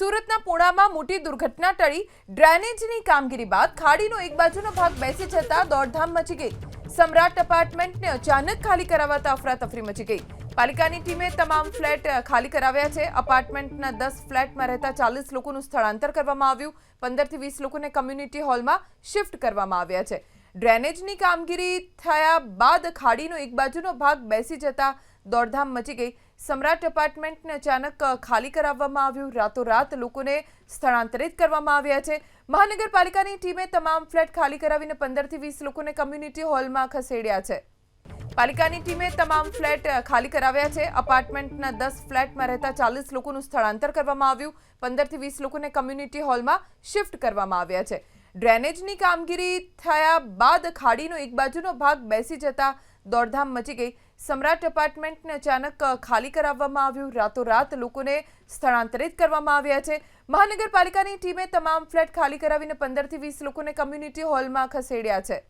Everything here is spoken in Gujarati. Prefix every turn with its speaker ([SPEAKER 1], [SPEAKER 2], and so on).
[SPEAKER 1] સુરતના પુણામાં મોટી દુર્ઘટના ટળી ડ્રેનેજની કામગીરી બાદ ખાડીનો એક બાજુનો ભાગ બેસી જતા દોડધામ મચી ગઈ. સમ્રાટ અપાર્ટમેન્ટને અચાનક ખાલી કરાવતા અફરાતફરી મચી ગઈ. પાલિકાની ટીમે તમામ ફ્લેટ ખાલી કરાવ્યા છે. અપાર્ટમેન્ટના દસ ફ્લેટમાં રહેતા ચાલીસ લોકોનું સ્થળાંતર કરવામાં આવ્યું. પંદરથી વીસ લોકોને કમ્યુનિટી હોલમાં શિફ્ટ કરવામાં આવ્યા છે. ડ્રેનેજની કામગીરી થયા બાદ ખાડીનો એક બાજુનો ભાગ બેસી જતા દોડધામ મચી ગઈ. સમ્રાટ એપાર્ટમેન્ટને અચાનક ખાલી કરાવવામાં આવ્યું. રાતોરાત લોકોને સ્થળાંતરિત કરવામાં આવ્યા છે. મહાનગરપાલિકાની ટીમે તમામ ફ્લેટ ખાલી કરાવીને પંદરથી વીસ લોકોને કમ્યુનિટી હોલમાં ખસેડ્યા છે. પાલિકાની ટીમે તમામ ફ્લેટ ખાલી કરાવ્યા છે. અપાર્ટમેન્ટના દસ ફ્લેટમાં રહેતા ચાલીસ લોકોનું સ્થળાંતર કરવામાં આવ્યું. પંદરથી વીસ લોકોને કમ્યુનિટી હોલમાં શિફ્ટ કરવામાં આવ્યા છે. ડ્રેનેજની કામગીરી થયા બાદ ખાડીનો એક બાજુનો ભાગ બેસી જતા દોડધામ મચી ગઈ. સમ્રાટ એપાર્ટમેન્ટને અચાનક ખાલી કરાવવામાં આવ્યું. રાતોરાત લોકોને સ્થળાંતરિત કરવામાં આવ્યા છે. મહાનગરપાલિકાની ટીમે તમામ ફ્લેટ ખાલી કરાવીને પંદરથી વીસ લોકોને કમ્યુનિટી હોલમાં ખસેડ્યા છે.